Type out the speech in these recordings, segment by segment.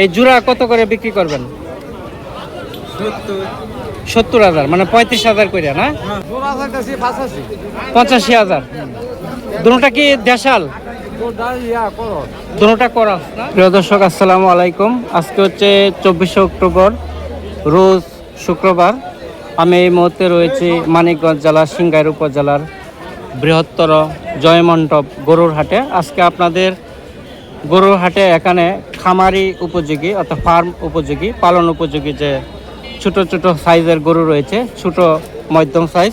এই জোড়া কত করে বিক্রি করবেন? সত্তর হাজার মানে পঁয়ত্রিশ হাজার করে না? পঁচাশি হাজার। দুটা কি দেশাল? প্রিয় দর্শক, আসসালামু আলাইকুম। আজকে হচ্ছে চব্বিশে অক্টোবর, রোজ শুক্রবার। আমি এই মুহূর্তে রয়েছি মানিকগঞ্জ জেলার সিংগাইর উপজেলার বৃহত্তর জয়মণ্ডপ গরুর হাটে আজকে আপনাদের গরুর হাটে এখানে খামারি উপযোগী অর্থাৎ ফার্ম উপযোগী, পালন উপযোগী যে ছোট ছোট সাইজের গরু রয়েছে, ছোট মধ্যম সাইজ,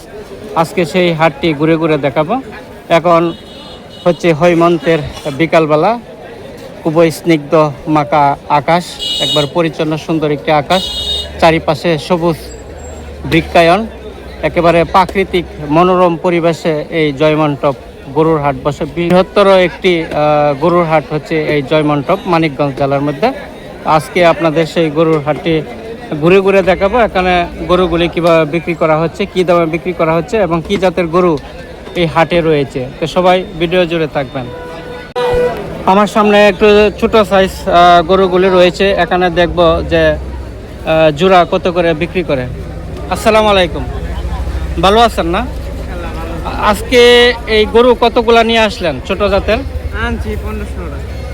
আজকে সেই হাটটি ঘুরে ঘুরে দেখাবো। এখন হচ্ছে হৈমন্তের বিকালবেলা, খুবই স্নিগ্ধ মাকা আকাশ, একবার পরিচ্ছন্ন সুন্দর একটি আকাশ, চারিপাশে সবুজ বৃক্ষায়ন, একেবারে প্রাকৃতিক মনোরম পরিবেশে এই জয়মন্টপ গরুর হাট বসে। বৃহত্তর একটি গরুর হাট হচ্ছে এই জয়মন্টপ মানিকগঞ্জ জেলার মধ্যে। আজকে আপনাদের সেই গরুর হাটটি ঘুরে ঘুরে দেখাবো, এখানে গরুগুলি কীভাবে বিক্রি করা হচ্ছে, কী দামে বিক্রি করা হচ্ছে এবং কী জাতের গরু এই হাটে রয়েছে। তো সবাই ভিডিও জুড়ে থাকবেন। আমার সামনে একটু ছোটো সাইজ গরুগুলি রয়েছে। এখানে দেখব যে জোড়া কত করে বিক্রি করে। আসসালামু আলাইকুম। ভালো আছেন না? আজকে এই গরু কতগুলা নিয়ে আসলেন? ছোট জাতের? আনছি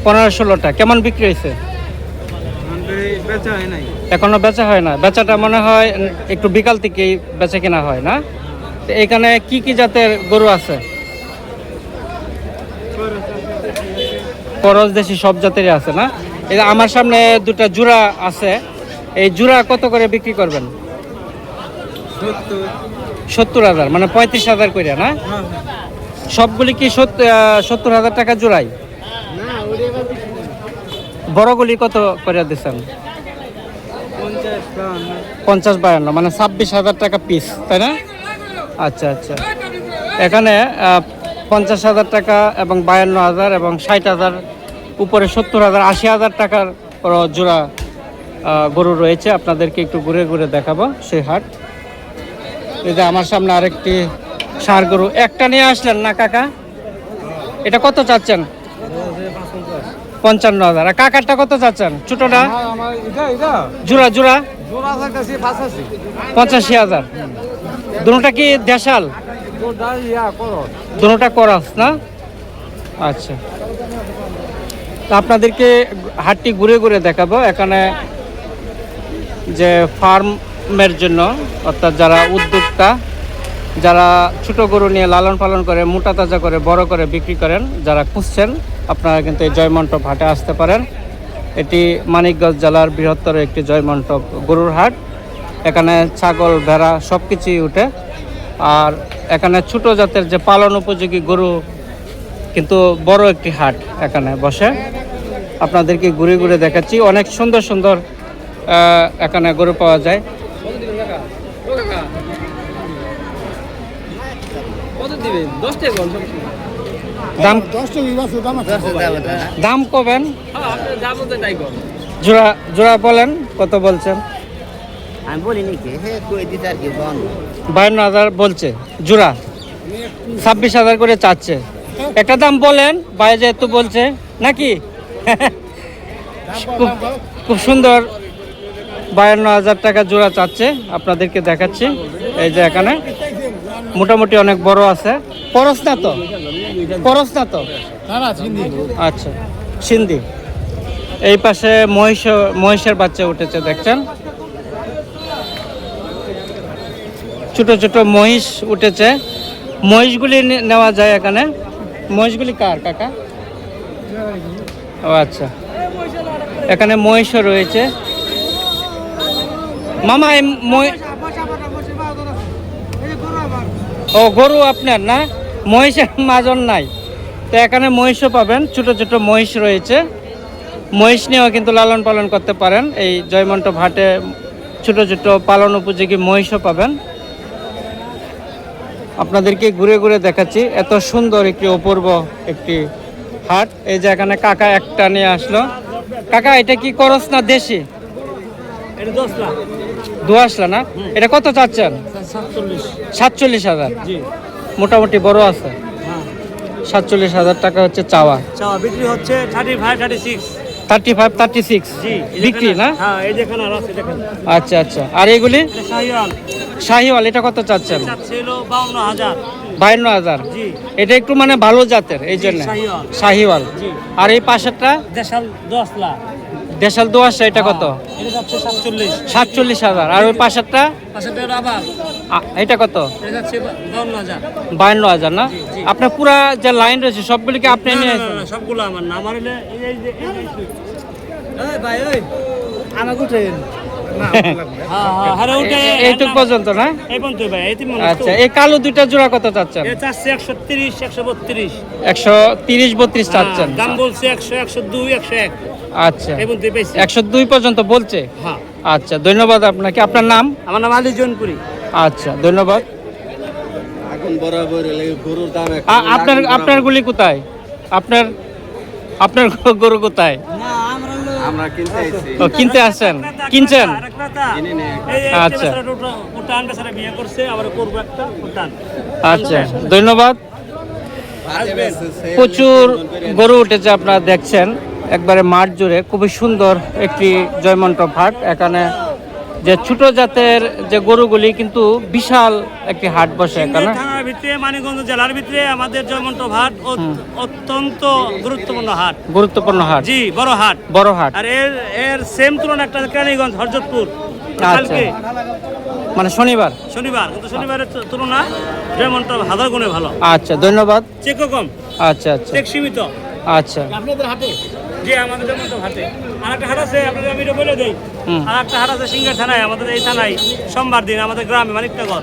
পনেরো ষোলোটা কেমন বিক্রি হয়েছে? হয় এখনও বেচা হয় না। বেচাটা মনে হয় একটু বিকাল থেকেই বেচা কেনা হয় না? তো এখানে কি কি জাতের গরু আছে? করজ দেশি সব জাতেরই আছে না? এই আমার সামনে দুটো জোড়া আছে। এই জোড়া কত করে বিক্রি করবেন? সত্তর হাজার মানে পঁয়ত্রিশ হাজার করে না? সবগুলি কি সত্তর হাজার টাকা জোড়াই? বড়গুলি কত করে দিচ্ছেন পঞ্চাশ বায়ান্ন মানে ছাব্বিশ হাজার টাকা পিস তাই না? আচ্ছা আচ্ছা। এখানে পঞ্চাশ হাজার টাকা এবং বায়ান্ন হাজার এবং ষাট হাজার, উপরে সত্তর হাজার, আশি হাজার টাকার জোড়া গরু রয়েছে। আপনাদেরকে একটু ঘুরে ঘুরে দেখাবো সেই হাট। এই যে আমার সামনে আরেকটি ষাঁড় গরু। একটা নিয়ে আসলেন না কাকা? এটা কত চাচ্ছেন? পঞ্চান্ন হাজার। আর কাকারটা কত চাচ্ছেন? ছোটটা? জোড়া জোড়া? পঁচাশি। হাজার। দুটা কি দেশাল? দুটা করস। না? আচ্ছা। তা আপনাদেরকে হাটটি ঘুরে ঘুরে দেখাবো। এখানে যে ফার্মের জন্য, অর্থাৎ যারা উদ্যোক্তা, যারা ছোট গরু নিয়ে লালন পালন করে, মোটা তাজা করে, বড় করে বিক্রি করেন, যারা খুঁজছেন, আপনারা কিন্তু এই জয়মন্টপ হাটে আসতে পারেন। এটি মানিকগঞ্জ জেলার বৃহত্তর একটি জয়মন্টপ গরুর হাট। এখানে ছাগল, ভেড়া সব কিছুই উঠে। আর এখানে ছোট জাতের যে পালন উপযোগী গরু কিন্তু বড় একটি হাট এখানে বসে। আপনাদেরকে ঘুরে ঘুরে দেখাচ্ছি। অনেক সুন্দর সুন্দর এখানে গরু পাওয়া যায়। দিবে? দশ টাকা দাম দশ টাকা দাম কবেন? হ্যাঁ জোড়া জোড়া বলেন কত বলছেন? আমি বলিনি কি বায়ান্ন হাজার বলছে জোড়া। ছাব্বিশ হাজার করে চাচ্ছে। একটা দাম বলেন বাইরে যেহেতু বলছে নাকি? খুব খুব সুন্দর বায়ান্ন হাজার টাকা জোড়া চাচ্ছে আপনাদেরকে দেখাচ্ছি এই যে এখানে। মোটামুটি অনেক বড় আছে। পরশ না তো পরশ না তো আচ্ছা সিন্ধি। এই পাশে মহিষ মহিষের বাচ্চা উঠেছে দেখছেন? ছোট ছোট মহিষ উঠেছে। মহিষগুলি নেওয়া যায় এখানে। মহিষগুলি কার কাকা? ও আচ্ছা। এখানে মহিষও রয়েছে। মামা এই ও গরু আপনার না? মহিষের মাজন নাই। তো এখানে মহিষও পাবেন ছোট ছোট মহিষ রয়েছে। মহিষ নিয়েও কিন্তু লালন পালন করতে পারেন। এই জয়মন্টপ হাটে ছোট ছোট পালন উপযোগী মহিষও পাবেন। আপনাদেরকে ঘুরে ঘুরে দেখাচ্ছি। এত সুন্দর একটি অপূর্ব একটি হাট। এই যে এখানে কাকা একটা নিয়ে আসলো। কাকা এটা কি করস না দশ? দোয়াশলা না? এটা কত চাচ্ছেন? সাতচল্লিশ। হাজার? মোটামুটি বড় আছে। হ্যাঁ। সাতচল্লিশ হাজার টাকা হচ্ছে চাওয়া। চাওয়া বিক্রি হচ্ছে thirty five thirty six thirty five thirty six বিক্রি না হ্যাঁ আচ্ছা আচ্ছা। আর এগুলি শাহিওয়াল। এটা কত চাচ্ছেন? চাচ্ছে হাজার। এটা একটু মানে ভালো জাতের এই জন্য। শাহিওয়াল। আর এই পাশেরটা? দেশাল দেশাল দোয়াশা এটা কত? সাতচল্লিশ। সাতচল্লিশ হাজার। আর ওই পাশেরটা? এটা কত? বায়ান্ন হাজার না। আপনার পুরা যে লাইন রয়েছে সবগুলিকে আপনি নিয়ে না, আসেন। না, না, সবগুলো আমার না আমার হ্যাঁ হ্যাঁ আরে উঠে এইটুক পর্যন্ত না? এই পর্যন্ত ভাই এই তিন আচ্ছা এই কালো দুইটা জোড়া কত চাচ্ছেন? এটা একশো তিরিশ একশো বত্রিশ। একশো তিরিশ বত্রিশ চাচ্ছেন। হ্যাঁ, দাম বলছে একশো একশো দুই একশো এক। আচ্ছা একশো দুই পর্যন্ত বলছে? হ্যাঁ। আচ্ছা ধন্যবাদ আপনাকে। আপনার নাম? আমার নাম আলী জৈনপুরি। আচ্ছা ধন্যবাদ। এখন বরাবর হলে গরুর দাম এখন আপনার আপনার গুলি কোথায়? আপনার আপনার গরু কোথায়? আমরা কিনতে আইছি। ও কিনতে আসছেন কিনছেন? আচ্ছা। বিয়ে করছে আবার করব একটা আচ্ছা ধন্যবাদ। প্রচুর গরু উঠেছে আপনারা দেখছেন। একবারে মাঠ জুড়ে খুবই সুন্দর একটি জয়মন্টপ হাট। এখানে যে ছোট জাতের যে গরুগুলি কিন্তু বিশাল একটি হাট বসে থানার ভিতরে মানিকগঞ্জ জেলার ভিতরে আমাদের জয়মন্ত হাট অত- অত্যন্ত গুরুত্বপূর্ণ হাট। গুরুত্বপূর্ণ হাট। জি বড় হাট। বড় হাট। আর এর এর সেম তুলনা একটা কেরানীগঞ্জ হরজতপুর। আচ্ছা। কালকে মানে শনিবার। শনিবার কিন্তু শনিবারের তুলনা জয়মন্ত হাজার গুণে ভালো। আচ্ছা ধন্যবাদ। চেকও কম। আচ্ছা আচ্ছা। চেক সীমিত। আচ্ছা। আপনাদের হাটে জি আমাদের জয়মন্ত হাটে আর একটা হাট আছে আপনাদের আমি এটা বলে দিই। আর একটা হাট আছে সিঙ্গার থানায় আমাদের এই থানায় সোমবার দিন আমাদের গ্রামে মানিকনগর।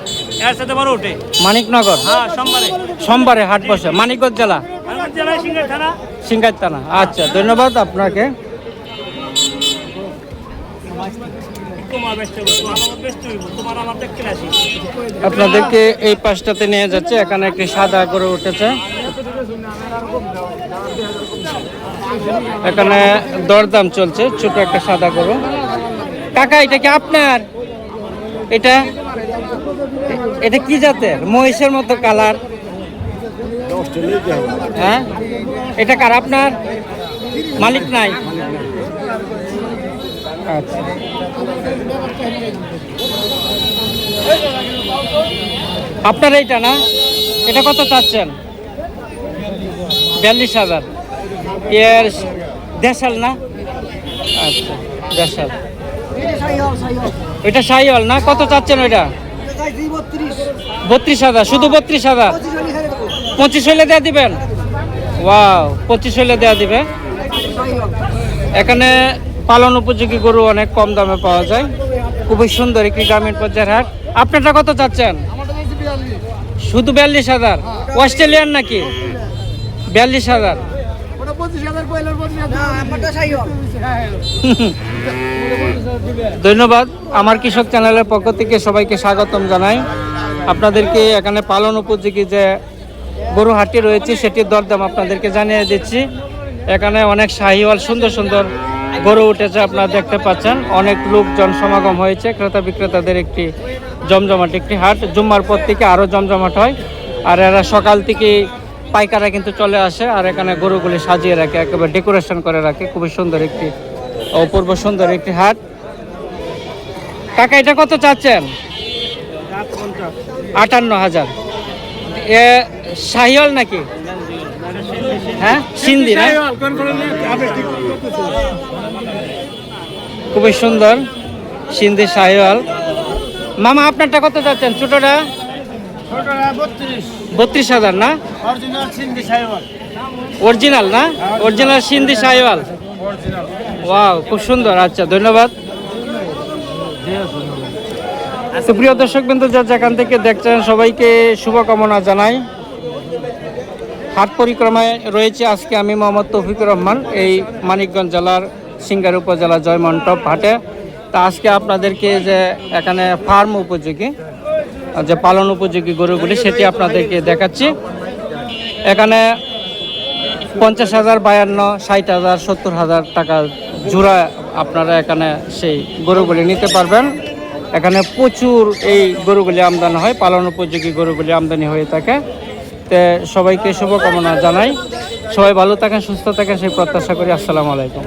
এর সাথে বড় ওঠে মানিকনগর? হ্যাঁ সোমবারে। সোমবারে হাট বসে। মানিকগঞ্জ জেলা? জেলায় সিঙ্গার থানা। সিংগাই থানা। আচ্ছা ধন্যবাদ আপনাকে। আপনাদেরকে এই পাশটাতে নিয়ে যাচ্ছে এখানে একটি সাদা করে উঠেছে। এখানে দরদাম চলছে, ছোট একটা সাদা গরু। কাকা, এটা কি আপনার? এটা? এটা কি জাতের? মহিষের মতো কালার। হ্যাঁ? এটা কার আপনার? মালিক নাই? আচ্ছা। আপনার এইটা না? এটা কত চাচ্ছেন? বিয়াল্লিশ হাজার। এর দেশাল না? আচ্ছা দেশাল। ওইটা সাইওয়াল না? কত চাচ্ছেন ওইটা? বত্রিশ হাজার, শুধু বত্রিশ হাজার? পঁচিশ হইলে দেওয়া দিবেন? ওয়াও, পঁচিশ হইলে দেওয়া দিবে। এখানে পালন উপযোগী গরু অনেক কম দামে পাওয়া যায়। খুবই সুন্দর একটি গ্রামীণ পর্যায়ের হাট। আপনারটা কত চাচ্ছেন? শুধু বিয়াল্লিশ হাজার। অস্ট্রেলিয়ান নাকি? বিয়াল্লিশ হাজার। ধন্যবাদ। আমার কৃষক চ্যানেলের পক্ষ থেকে সবাইকে স্বাগতম জানাই। আপনাদেরকে এখানে পালন উপযোগী যে গরু হাটটি রয়েছে সেটির দরদাম আপনাদেরকে জানিয়ে দিচ্ছি। এখানে অনেক শাহিওয়াল সুন্দর সুন্দর গরু উঠেছে আপনারা দেখতে পাচ্ছেন। অনেক লোকজন সমাগম হয়েছে ক্রেতা বিক্রেতাদের একটি জমজমাট একটি হাট। জুম্মার পর থেকে আরও জমজমাট হয়। আর এরা সকাল থেকে পাইকারা কিন্তু চলে আসে আর এখানে গরুগুলি সাজিয়ে রাখে, একেবারে ডেকোরেশন করে রাখে। খুবই সুন্দর একটি, অপূর্ব সুন্দর একটি হাট। কাকা, এটা কত চাচ্ছেন? আটান্ন হাজার। এ শাহিওয়াল নাকি? হ্যাঁ? সিন্ধি খুবই সুন্দর, সিন্ধি শাহিওয়াল। মামা, আপনারটা কত চাচ্ছেন? ছোটটা বত্রিশ। হাজার না? অরিজিনাল না? অরিজিনাল সিন্ধি শাহিওয়াল ওয়াও খুব সুন্দর আচ্ছা ধন্যবাদ। সুপ্রিয় দর্শক বিন্দু যা যেখান থেকে দেখছেন সবাইকে শুভকামনা জানাই। হাট পরিক্রমায় রয়েছে আজকে আমি মোহাম্মদ তৌফিকুর রহমান এই মানিকগঞ্জ জেলার সিঙ্গার উপজেলা জয়মন্টপ হাটে। তা আজকে আপনাদেরকে যে এখানে ফার্ম উপযোগী যে পালন উপযোগী গরুগুলি সেটি আপনাদেরকে দেখাচ্ছি। এখানে পঞ্চাশ হাজার, বায়ান্ন, ষাট হাজার, সত্তর হাজার টাকা জোড়া আপনারা এখানে সেই গরুগুলি নিতে পারবেন। এখানে প্রচুর এই গরুগুলি আমদানি হয়, পালন উপযোগী গরুগুলি আমদানি হয়ে থাকে। তে সবাইকে শুভকামনা জানাই। সবাই ভালো থাকেন, সুস্থ থাকেন, সেই প্রত্যাশা করি। আসসালামু আলাইকুম।